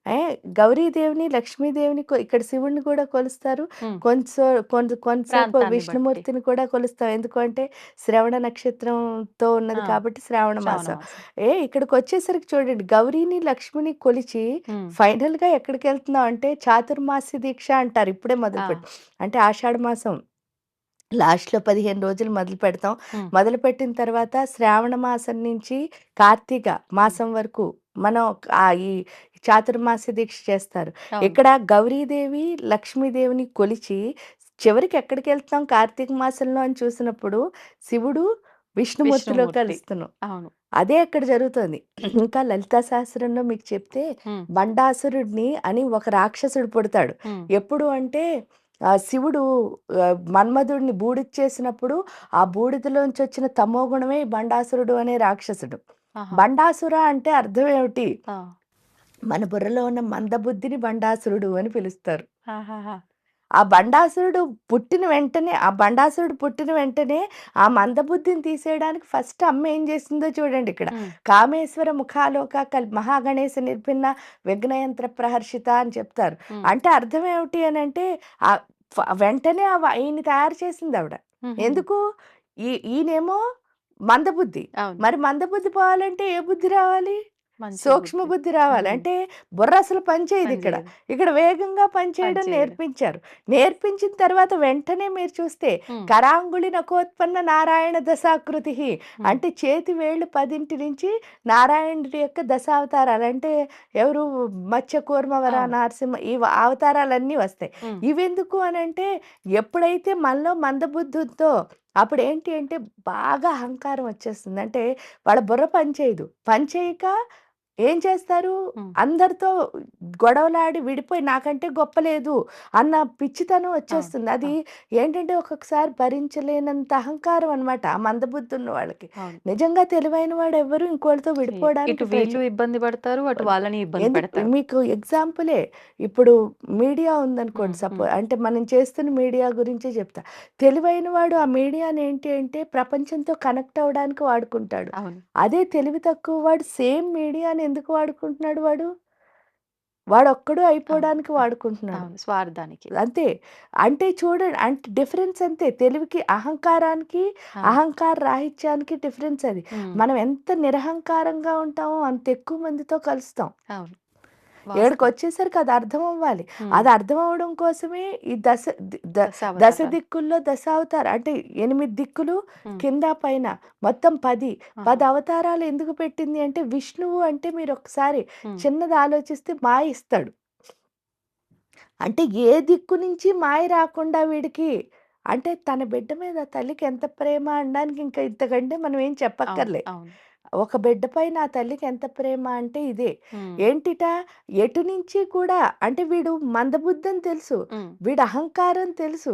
C: గౌరీదేవిని, లక్ష్మీదేవిని కొ ఇక్కడ శివుడిని కూడా కొలుస్తారు.
B: హ్మ్.
C: కొంచెం కొంత కొంతసేపు
B: ప్రాంతాన్ని బట్టి.
C: విష్ణుమూర్తిని కూడా కొలుస్తాం. ఎందుకంటే శ్రవణ నక్షత్రంతో ఉన్నది
B: ఆ!
C: కాబట్టి శ్రావణ
B: శ్రావణ
C: మాసం.
B: మాసం.
C: ఏ ఇక్కడికొచ్చేసరికి చూడండి గౌరీని, లక్ష్మిని కొలిచి
B: హ్మ్.
C: ఫైనల్‌గా ఎక్కడికెళ్తున్నాం అంటే చాతుర్మాస్య దీక్ష అంటారు. ఇప్పుడే
B: ఆ!
C: మొదలుపెట్టాం. అంటే ఆషాఢ మాసం లాస్ట్‌లో 15 రోజులు మొదలుపెడతాం.
B: హ్మ్.
C: మొదలుపెట్టిన తర్వాత శ్రావణ మాసం నుంచి కార్తీక. మాసం వరకు మనం ఈ చాతుర్మాస్య దీక్ష చేస్తారు. ఇక్కడ గౌరీదేవి, లక్ష్మీదేవిని కొలిచి చివరికి ఎక్కడికెళ్తున్నాం కార్తీక మాసంలో అని చూసినప్పుడు శివుడు, విష్ణుమూర్తిలో
B: విష్ణుమూర్తి.
C: కలుస్తున్నాం.
B: అవును.
C: అదే అక్కడ జరుగుతోంది. ఇంకా లలితా సహస్రంలో మీకు చెప్తే. బండాసురుడిని అని ఒక రాక్షసుడు పుడతాడు. ఎప్పుడు అంటే శివుడు మన్మధుడిని బూడిచ్చేసినప్పుడు ఆ బూడిదలోంచి వచ్చిన తమో గుణమే బండాసురుడు అనే రాక్షసుడు. బండాసుర అంటే అర్థం ఏమిటి. మన బుర్రలో ఉన్న మందబుద్ధిని బండాసురుడు అని పిలుస్తారు. ఆ బండాసురుడు పుట్టిన వెంటనే ఆ బండాసురుడు పుట్టిన వెంటనే ఆ మందబుద్ధిని తీసేయడానికి ఫస్ట్ అమ్మ ఏం చేసిందో చూడండి ఇక్కడ. కామేశ్వర ముఖాలోక కల్ మహాగణేశ నిర్భిన్న విఘ్నయంత్ర ప్రహర్షిత అని చెప్తారు. అంటే అర్థం ఏమిటి అని అంటే ఆ వెంటనే ఆ తయారు చేసింది ఆవిడ. ఎందుకు? ఈ ఈయనేమో మందబుద్ధి. మరి మందబుద్ధి పోవాలంటే ఏ బుద్ధి రావాలి? సూక్ష్మ
B: బుద్ధి.
C: రావాలి. అంటే బుర్ర అసలు పనిచేయదు ఇక్కడ. ఇక్కడ వేగంగా పనిచేయడం. నేర్పించారు నేర్పించిన తర్వాత వెంటనే మీరు చూస్తే. కరాంగుళి నకోత్పన్న నారాయణ దశాకృతి. అంటే చేతి వేళ్ళు పదింటి నుంచి నారాయణుడి యొక్క దశావతారాలు అంటే ఎవరు మత్స్య కూర్మవర. నరసింహ ఈ అవతారాలన్నీ వస్తాయి. ఇవెందుకు అని అంటే ఎప్పుడైతే మనలో మందబుద్ధులతో అప్పుడు ఏంటి అంటే బాగా అహంకారం వచ్చేస్తుంది అంటే వాళ్ళ బుర్ర పనిచేయదు పనిచేయక ఏం చేస్తారు. అందరితో గొడవలాడి విడిపోయి నాకంటే గొప్ప లేదు అన్న పిచ్చితనం వచ్చేస్తుంది. అది ఏంటంటే ఒక్కొక్కసారి భరించలేనంత అహంకారం అన్నమాట ఆ మందబుద్ధి ఉన్న వాళ్ళకి. నిజంగా తెలివైన వాడు ఎవరు ఇంకోటితో విడిపోవడానికి
B: వీళ్ళు ఇబ్బంది పడతారు అటు వాళ్ళని ఇబ్బంది పెడతారు.
C: మీకు ఎగ్జాంపులే ఇప్పుడు మీడియా ఉందనుకోండి సపోజ్ అంటే మనం చేస్తున్న మీడియా గురించే చెప్తా. తెలివైన వాడు ఆ మీడియాని ఏంటి అంటే ప్రపంచంతో కనెక్ట్ అవ్వడానికి వాడుకుంటాడు. అదే తెలివి తక్కువ వాడు సేమ్ మీడియాని ఎందుకు వాడుకుంటున్నాడు వాడు? వాడు ఒక్కడు అయిపోవడానికి. వాడుకుంటున్నాడు.
B: అవును. స్వార్థానికి.
C: అంతే. అంటే చూడండి అంటే డిఫరెన్స్ అంతే. తెలివికి అహంకారానికి
B: అవును.
C: అహంకార రాహిత్యానికి డిఫరెన్స్ అది.
B: ఉమ్.
C: మనం ఎంత నిరహంకారంగా ఉంటామో అంత ఎక్కువ మందితో కలుస్తాం.
B: అవును.
C: ఏడుకి. వచ్చేసరికి అది అర్థం అవ్వాలి. అది అర్థం అవడం కోసమే ఈ దశ దశ. దిక్కుల్లో దశ అవతారు అంటే ఎనిమిది దిక్కులు. కింద పైన మొత్తం పది. పది అవతారాలు ఎందుకు పెట్టింది అంటే విష్ణువు అంటే మీరు ఒకసారి. చిన్నది ఆలోచిస్తే మాయ ఇస్తాడు అంటే ఏ దిక్కు నుంచి మాయ రాకుండా వీడికి అంటే తన బిడ్డ మీద తల్లికి ఎంత ప్రేమ అనడానికి ఇంకా ఇంతకంటే మనం ఏం చెప్పక్కర్లే ఒక బిడ్డ పైన ఆ తల్లికి ఎంత ప్రేమ అంటే ఇదే. ఏంటిట ఎటు నుంచి కూడా అంటే వీడు మందబుద్ధి అని తెలుసు. వీడు అహంకారం తెలుసు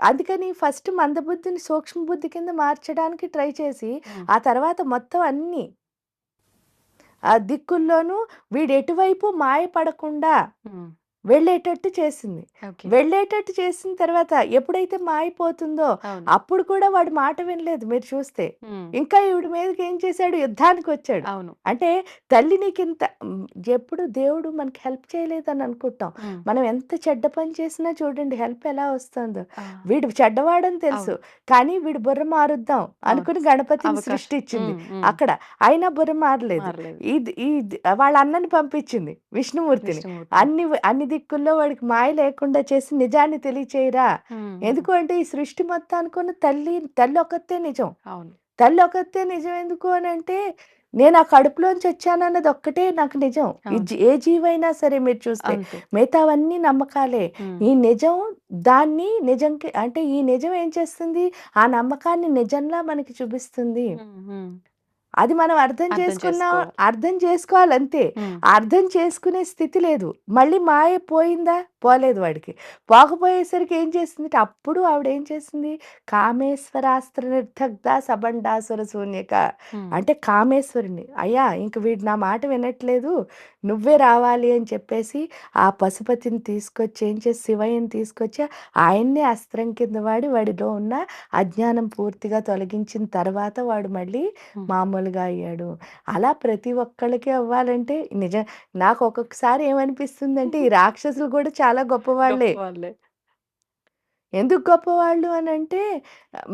C: అందుకని ఫస్ట్ మందబుద్ధిని సూక్ష్మ బుద్ధి కింద మార్చడానికి ట్రై చేసి. ఆ తర్వాత మొత్తం అన్ని ఆ దిక్కుల్లోనూ వీడు ఎటువైపు మాయ పడకుండా
B: ఉమ్.
C: వెళ్ళేటట్టు చేసింది వెళ్ళేటట్టు చేసిన తర్వాత ఎప్పుడైతే మాయిపోతుందో అప్పుడు కూడా వాడు మాట వినలేదు మీరు చూస్తే. ఇంకా ఈవిడ మీదకి ఏం చేశాడు యుద్ధానికి వచ్చాడు
B: అవును
C: అంటే తల్లి నీకు ఇంత ఎప్పుడు దేవుడు మనకి హెల్ప్ చేయలేదని అనుకుంటాం. మనం ఎంత చెడ్డ పని చేసినా చూడండి హెల్ప్ ఎలా వస్తుందో. వీడు చెడ్డవాడని తెలుసు. కానీ వీడు బుర్ర మారుద్దాం అనుకుని గణపతిని. సృష్టించింది. అక్కడ అయినా బుర్ర మారలేదు. ఇది ఇది వాళ్ళ అన్నని పంపించింది విష్ణుమూర్తిని
B: విష్ణుమూర్తి.
C: అన్ని అన్ని దిక్కుల్లో వాడికి మాయ లేకుండా చేసి నిజాన్ని తెలియచేయరా. ఎందుకు అంటే ఈ సృష్టి మొత్తానికి తల్లి తల్లి ఒకతే నిజం.
B: అవును.
C: తల్లి ఒకతే నిజం ఎందుకు అని అంటే నేను ఆ కడుపులోంచి వచ్చానన్నది ఒక్కటే నాకు నిజం. ఏ జీవైనా సరే మీరు చూస్తే మిగతావన్నీ నమ్మకాలే. ఈ నిజం దాన్ని నిజంకి అంటే ఈ నిజం ఏం చేస్తుంది? ఆ నమ్మకాన్ని నిజంలా మనకి చూపిస్తుంది. అది మనం అర్థం చేసుకున్నాం. అర్థం చేసుకోవాలి అంతే
B: ఉమ్.
C: అర్థం చేసుకునే స్థితి లేదు మళ్ళీ మాయ పోయిందా పోలేదు వాడికి. పోకపోయేసరికి ఏం చేసింది అప్పుడు ఆవిడ ఏం చేసింది కామేశ్వరాస్త్ర నిర్దగ్ధ సబండాసుర శూన్యక. అంటే కామేశ్వరుని అయ్యా ఇంక వీడు నా మాట వినట్లేదు. నువ్వే రావాలి అని చెప్పేసి ఆ పశుపతిని తీసుకొచ్చి ఏం చేసి శివయ్యని తీసుకొచ్చి ఆయన్నే అస్త్రం కింద వాడి వాడిలో ఉన్న అజ్ఞానం పూర్తిగా తొలగించిన తర్వాత వాడు మళ్ళీ. మామూలుగా అయ్యాడు. అలా ప్రతి ఒక్కళ్ళకి అవ్వాలంటే నిజం నాకు ఒక్కొక్కసారి ఏమనిపిస్తుందంటే ఈ రాక్షసులు కూడా చాలా గొప్పవాళ్ళే.
B: గొప్ప వాళ్ళే.
C: ఎందుకు గొప్పవాళ్ళు అని అంటే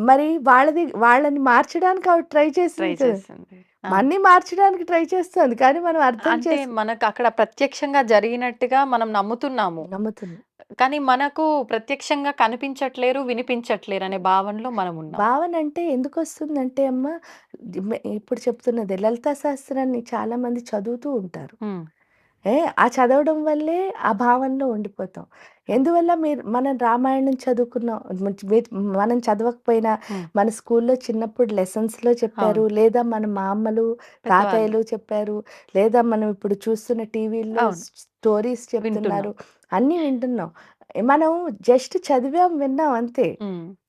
C: మరి వాళ్ళది వాళ్ళని మార్చడానికి ఆవిడ ట్రై
B: ట్రై
C: చేసింది కదా.
B: చేసింది ఆ.
C: మన్ని మార్చడానికి ట్రై చేస్తుంది కానీ మనం అర్థం
B: అంటే
C: చేసి
B: మనకు అక్కడ ప్రత్యక్షంగా జరిగినట్టుగా మనం నమ్ముతున్నాము.
C: నమ్ముతుంది
B: కానీ మనకు ప్రత్యక్షంగా కనిపించట్లేరు వినిపించట్లేరు అనే భావనలో మనం ఉన్నాం.
C: భావన అంటే ఎందుకు వస్తుందంటే అమ్మ ఇప్పుడు చెప్తున్నది లలితా శాస్త్రాన్ని చాలా మంది చదువుతూ ఉంటారు.
B: ఉమ్.
C: ఏ ఆ చదవడం వల్లే ఆ భావనలో ఉండిపోతాం ఎందువల్ల మీరు మనం రామాయణం చదువుకున్నాం మీ- మనం చదవకపోయినా. మన స్కూల్లో చిన్నప్పుడు లెసన్స్లో చెప్పారు లేదా మన మా అమ్మలు
B: పెద్దవాళ్ళు
C: తాతయ్యలు చెప్పారు లేదా మనం ఇప్పుడు చూస్తున్న టీవీల్లో
B: అవును
C: స్టోరీస్ చెప్తున్నారు అన్నీ వింటున్నాం మనం జస్ట్ చదివాం, విన్నాం అంతే.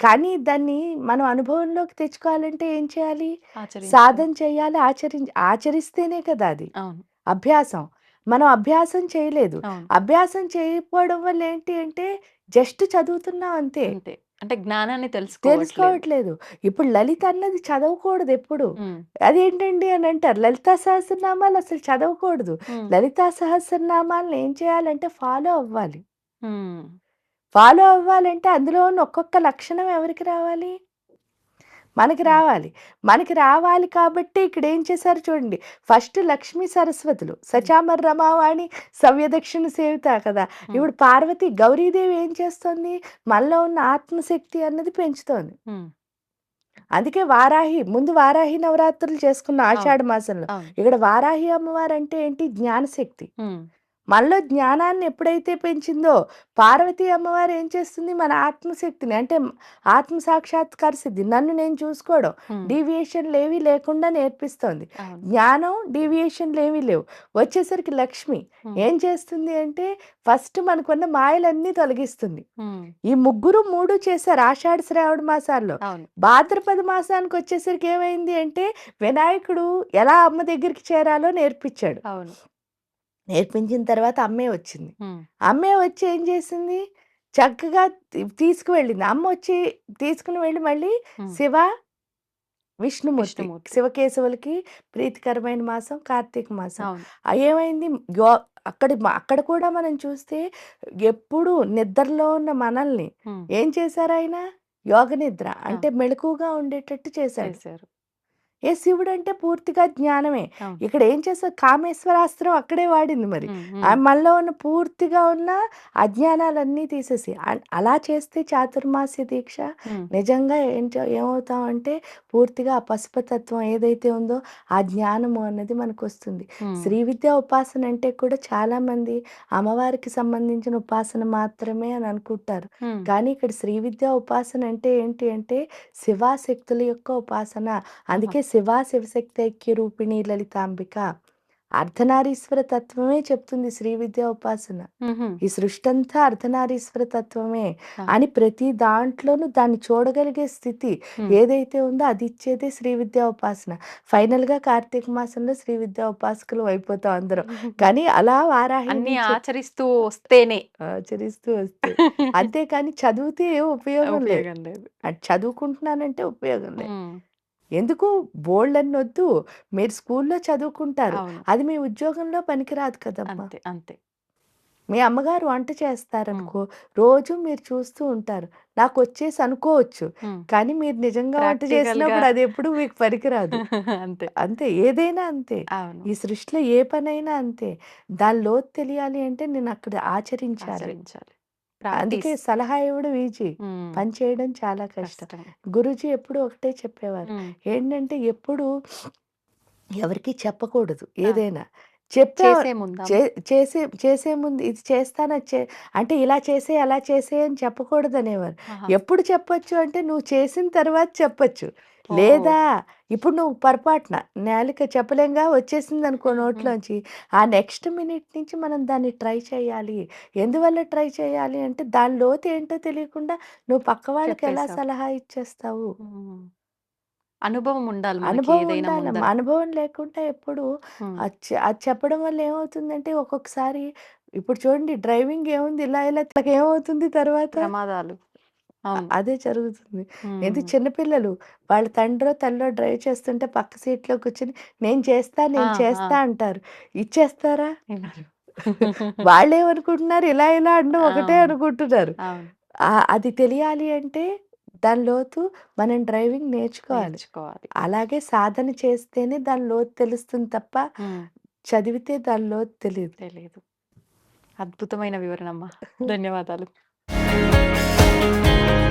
C: కానీ దాన్ని మనం అనుభవంలోకి తెచ్చుకోవాలంటే ఏం చేయాలి?
B: ఆచరించాలి.
C: సాధన చేయాలి. ఆచరిం ఆచరిస్తేనే కదా అది.
B: అవును.
C: అభ్యాసం. మనం అభ్యాసం చేయలేదు. అభ్యాసం చేయకపోవడం వల్ల ఏంటి అంటే జస్ట్ చదువుతున్నాం అంతే.
B: అంతే. అంటే జ్ఞానాన్ని తెలుసుకోవట్లేదు.
C: తెలుసుకోవట్లేదు. ఇప్పుడు లలిత అన్నది చదవకూడదు ఎప్పుడు. అదేంటండి అని అంటారు. లలితా సహస్రనామాలు అసలు చదవకూడదు. లలితా సహస్రనామాలను ఏం చేయాలంటే ఫాలో అవ్వాలి. ఫాలో అవ్వాలంటే అందులో ఉన్న ఒక్కొక్క లక్షణం ఎవరికి రావాలి? మనకి. రావాలి. మనకి రావాలి కాబట్టి ఇక్కడ ఏం చేశారు చూడండి. ఫస్ట్ లక్ష్మీ సరస్వతులు. సచామర రమావాణి సవ్యదక్షిణ సేవిత కదా! ఇప్పుడు పార్వతి గౌరీదేవి ఏం చేస్తోంది? మనలో ఉన్న ఆత్మశక్తి అన్నది పెంచుతోంది. అందుకే వారాహి ముందు వారాహి నవరాత్రులు చేసుకున్న. ఆషాఢ మాసంలో. ఇక్కడ వారాహి అమ్మవారు అంటే ఏంటి? జ్ఞానశక్తి. మనలో జ్ఞానాన్ని ఎప్పుడైతే పెంచిందో పార్వతీ అమ్మవారు ఏం చేస్తుంది? మన ఆత్మశక్తిని అంటే ఆత్మ సాక్షాత్కార సిద్ధి నన్ను నేను చూసుకోవడం.
B: హ్మ్.
C: డీవియేషన్‌లేవి లేకుండా నేర్పిస్తోంది. జ్ఞానం, డీవియేషన్‌లేవి లేవు. వచ్చేసరికి లక్ష్మి. ఏం చేస్తుంది అంటే ఫస్ట్ మనకున్న మాయలన్నీ తొలగిస్తుంది. ఈ ముగ్గురు, మూడు చేశారు ఆషాఢ, శ్రావణ మాసాల్లో. భాద్రపద మాసానికి వచ్చేసరికి ఏమైంది అంటే వినాయకుడు ఎలా అమ్మ దగ్గరికి చేరాలో నేర్పించాడు. నేర్పించిన తర్వాత అమ్మే వచ్చింది. అమ్మే వచ్చి ఏం చేసింది? చక్కగా తీసుకువెళ్ళింది. అమ్మ వచ్చి తీసుకొని వెళ్ళి మళ్ళీ. శివ, విష్ణుమూర్తి. శివకేశవులకి ప్రీతికరమైన మాసం కార్తీక మాసం. ఏమైంది? యో అక్కడి అక్కడ కూడా మనం చూస్తే ఎప్పుడు నిద్రలో ఉన్న మనల్ని. ఏం చేశారాయన? యోగ నిద్ర! అంటే మెలకువగా ఉండేటట్టు.
B: చేశారు.
C: ఏ శివుడంటే పూర్తిగా జ్ఞానమే. ఇక్కడ ఏం చేశారు? కామేశ్వరాస్త్రం అక్కడే వాడింది మరి. మనలో ఉన్న పూర్తిగా ఉన్న అజ్ఞానాలన్నీ తీసేసి అలా చేస్తే చాతుర్మాస్య దీక్ష. నిజంగా ఏంట ఏమవుతామంటే పూర్తిగా ఆ పసుపతత్వం ఏదైతే ఉందో ఆ జ్ఞానము అన్నది మనకొస్తుంది.
B: హ్మ్.
C: శ్రీ విద్యా ఉపాసన అంటే కూడా చాలామంది అమ్మవారికి సంబంధించిన ఉపాసన మాత్రమే అని అనుకుంటారు. కానీ ఇక్కడ శ్రీ విద్యా ఉపాసన అంటే ఏంటి అంటే శివాశక్తుల యొక్క ఉపాసన. అందుకే శివ శివశక్తి ఐక్య రూపిణి లలితాంబిక. అర్ధనారీశ్వర తత్వమే చెప్తుంది శ్రీ విద్యా ఉపాసన. ఈ సృష్టంతా అర్ధనారీశ్వర తత్వమే! అని ప్రతి దాంట్లోనూ దాన్ని చూడగలిగే స్థితి. ఏదైతే ఉందో అది ఇచ్చేదే శ్రీ విద్యా ఉపాసన. ఫైనల్‌గా కార్తీక మాసంలో శ్రీ విద్యా ఉపాసకులం అయిపోతాం అందరం. కానీ అలా వారాహి
B: అన్నీ
C: నుంచి
B: ఆచరిస్తూ వస్తేనే.
C: ఆచరిస్తూ వస్తే. అంతేకాని చదివితే ఏం ఉపయోగం లేదు. చదువుకుంటున్నానంటే ఉపయోగం లేదు. ఎందుకు? బోలెడన్నొద్దు. మీరు స్కూల్‌లో చదువుకుంటారు. అది మీ ఉద్యోగంలో పనికిరాదు కదమ్మా!
B: అంతే. అంతే.
C: మీ అమ్మగారు వంట. చేస్తారనుకో, రోజు మీరు చూస్తూ ఉంటారు. నాకొచ్చేసి అనుకోవచ్చు.
B: హ్మ్.
C: కానీ మీరు నిజంగా వంట చేసినప్పుడు అదెప్పుడు మీకు పనికిరాదు.
B: అంతే.
C: అంతే. ఏదైనా అంతే. ఈ సృష్టిలో ఏ పనైనా అంతే. దాని లోతు తెలియాలి అంటే నేనక్కడ ఆచరించాలి.
B: ఆచరించాలి.
C: అందుకే. సలహా ఇవ్వడం ఈజీ. పని చేయడం చాలా కష్టం. గురూజీ ఎప్పుడూ ఒకటే చెప్పేవారు. ఏంటంటే ఎప్పుడు ఎవరికీ చెప్పకూడదు! ఏదైనా. చెప్పా
B: చేసే
C: చేసే చేసే ముందు ఇది చేస్తాను అంటే ఇలా చేసేయి, అలా చేసేయి అని చెప్పకూడదనేవారు.
B: ఆహా!
C: ఎప్పుడు చెప్పొచ్చు అంటే నువ్వు చేసిన తర్వాత చెప్పొచ్చు. లేదా ఇప్పుడు నువ్వు పొరపాటున నేలకి చెప్పలేంగా వచ్చేసిందనుకో
B: హ్మ్. హ్మ్.
C: నోట్లోంచి. ఆ నెక్స్ట్ మినిట్ నుంచి మనం దాన్ని ట్రై చేయాలి. ఎందువల్ల ట్రై చేయాలి అంటే దాని లోతు ఏంటో తెలియకుండా నువ్వు పక్క వాళ్ళకి ఎలా. సలహా ఇచ్చేస్తావు?
B: అనుభవం ఉండాలి
C: అనుభవం. అనుభవం లేకుండా ఎప్పుడు అది చెప్పడం వల్ల ఏమవుతుందంటే ఒక్కొక్కసారి ఇప్పుడు చూడండి డ్రైవింగ్ ఏముంది ఇలా ఇలా ఏమవుతుంది తర్వాత?
B: ప్రమాదాలు. అవును.
C: అదే జరుగుతుంది. ఎందుకు
B: హ్మ్.
C: చిన్న పిల్లలు వాళ్ళ తండ్రో, తల్లో డ్రైవ్ చేస్తుంటే పక్క సీట్‌లో కూర్చొని నేను చేస్తా,
B: ఆ!
C: నేను
B: ఆ!
C: చేస్తా అంటారు. ఇచ్చేస్తారా?
B: ఇవ్వరు.
C: వాళ్ళేమనుకుంటున్నారు ఇలా ఇలా అనడం ఒకటే
B: అవును.
C: అనుకుంటున్నారు.
B: అవును.
C: ఆహ్, అది తెలియాలి అంటే దాని లోతు మనం డ్రైవింగ్ నేర్చుకోవాలి.
B: నేర్చుకోవాలి.
C: అలాగే సాధన చేస్తేనే దాని లోతు తెలుస్తుంది తప్ప
B: హ్మ్.
C: చదివితే దాని లోతు తెలీదు.
B: తెలీదు. అద్భుతమైన వివరణమ్మా. ధన్యవాదాలు. Bye.